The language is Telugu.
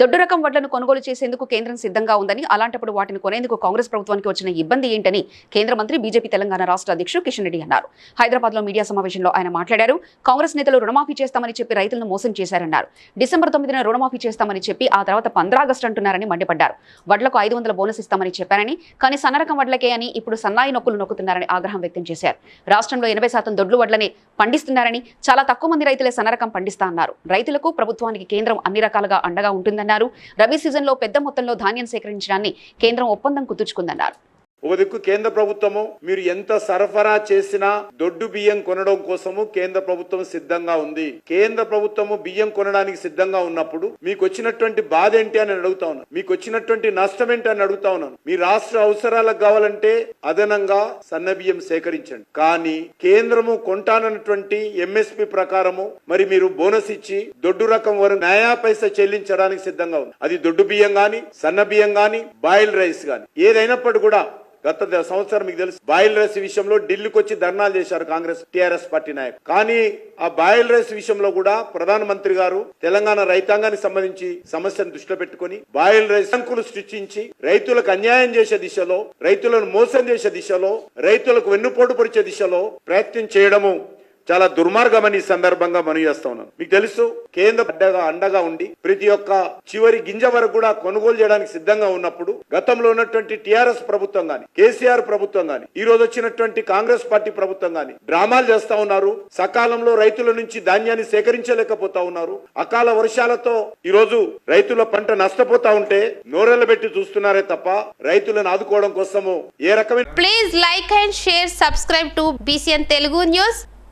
దొడ్డు రకం వడ్లను కొనుగోలు చేసేందుకు కేంద్రం సిద్ధంగా ఉందని అలాంటప్పుడు వాటిని కొనేందుకు కాంగ్రెస్ ప్రభుత్వానికి వచ్చిన ఇబ్బంది ఏంటని కేంద్ర మంత్రి బీజేపీ తెలంగాణ రాష్ట్ర అధ్యక్షుడు కిషన్ రెడ్డి అన్నారు. హైదరాబాద్లో మీడియా సమావేశంలో ఆయన మాట్లాడారు. కాంగ్రెస్ నేతలు రుణమాఫీ చేస్తామని చెప్పి రైతులను మోసం చేశారన్నారు. డిసెంబర్ తొమ్మిదిన రుణమాఫీ చేస్తామని చెప్పి ఆ తర్వాత పంద్రా ఆగస్టు అంటున్నారని మండిపడ్డారు. వడ్లకు ఐదు వందల బోనస్ ఇస్తామని చెప్పారని కానీ సన్నరకం వడ్లకే అని ఇప్పుడు సన్నాయి నొక్కులు నొక్కుతున్నారని ఆగ్రహం వ్యక్తం చేశారు. రాష్ట్రంలో ఎనభై శాతం దొడ్లు వడ్లని పండిస్తున్నారని చాలా తక్కువ మంది రైతులే సన్నరకం పండిస్తా అన్నారు. రైతులకు ప్రభుత్వానికి కేంద్రం అన్ని రకాలుగా అండగా ఉంటుందని ఉంటుందన్నారు రబీ సీజన్లో పెద్ద మొత్తంలో ధాన్యం సేకరించడాన్ని కేంద్రం ఒప్పందం కుదుర్చుకుందన్నారు. ఒక దిక్కు కేంద్ర ప్రభుత్వము మీరు ఎంత సరఫరా చేసినా దొడ్డు బియ్యం కొనడం కోసము కేంద్ర ప్రభుత్వం సిద్ధంగా ఉంది. కేంద్ర ప్రభుత్వము బియ్యం కొనడానికి సిద్ధంగా ఉన్నప్పుడు మీకు వచ్చినటువంటి బాధ ఏంటి అని అడుగుతా ఉన్నాను. మీకు వచ్చినటువంటి నష్టం ఏంటి అని అడుగుతా ఉన్నాను. మీ రాష్ట్ర అవసరాలకు కావాలంటే అదనంగా సన్న బియ్యం సేకరించండి. కానీ కేంద్రము కొంటానన్నటువంటి ఎంఎస్పి ప్రకారము మరి మీరు బోనస్ ఇచ్చి దొడ్డు రకం వరకు నయా పైస చెల్లించడానికి సిద్ధంగా ఉంది అది దొడ్డు బియ్యం గాని సన్న బియ్యం గాని బాయిల్ రైస్ గాని. ఏదైనప్పటికీ కూడా గత సంవత్సరం మీకు తెలుసు బాయిల్ రైస్ విషయంలో ఢిల్లీకి వచ్చి ధర్నాలు చేశారు కాంగ్రెస్ టిఆర్ఎస్ పార్టీ నాయకులు. కానీ ఆ బాయిల్ రైస్ విషయంలో కూడా ప్రధానమంత్రి గారు తెలంగాణ రైతాంగానికి సంబంధించి సమస్యను దృష్టిలో పెట్టుకొని బాయిల్ రైస్ బ్యాంకులు సృష్టించి రైతులకు అన్యాయం చేసే దిశలో రైతులను మోసం చేసే దిశలో రైతులకు వెన్నుపోటు పొడిచే దిశలో ప్రయత్నం చేయడము చాలా దుర్మార్గమని ఈ సందర్భంగా మనవి చేస్తా ఉన్నాను. మీకు తెలుసు కేంద్ర అండగా అండగా ఉండి ప్రతి ఒక్క చివరి గింజ వరకు కూడా కొనుగోలు చేయడానికి సిద్ధంగా ఉన్నప్పుడు గతంలో ఉన్నటువంటి టిఆర్ఎస్ ప్రభుత్వం గాని కేసీఆర్ ప్రభుత్వం గాని ఈ రోజు వచ్చినటువంటి కాంగ్రెస్ పార్టీ ప్రభుత్వం గాని డ్రామాలు చేస్తా ఉన్నారు. సకాలంలో రైతుల నుంచి ధాన్యాన్ని సేకరించలేకపోతా ఉన్నారు. అకాల వర్షాలతో ఈ రోజు రైతుల పంట నష్టపోతా ఉంటే నోరెళ్ళ పెట్టి చూస్తున్నారే తప్ప రైతులను ఆదుకోవడం కోసము ఏ రకమైన please like and share subscribe to BCN Telugu news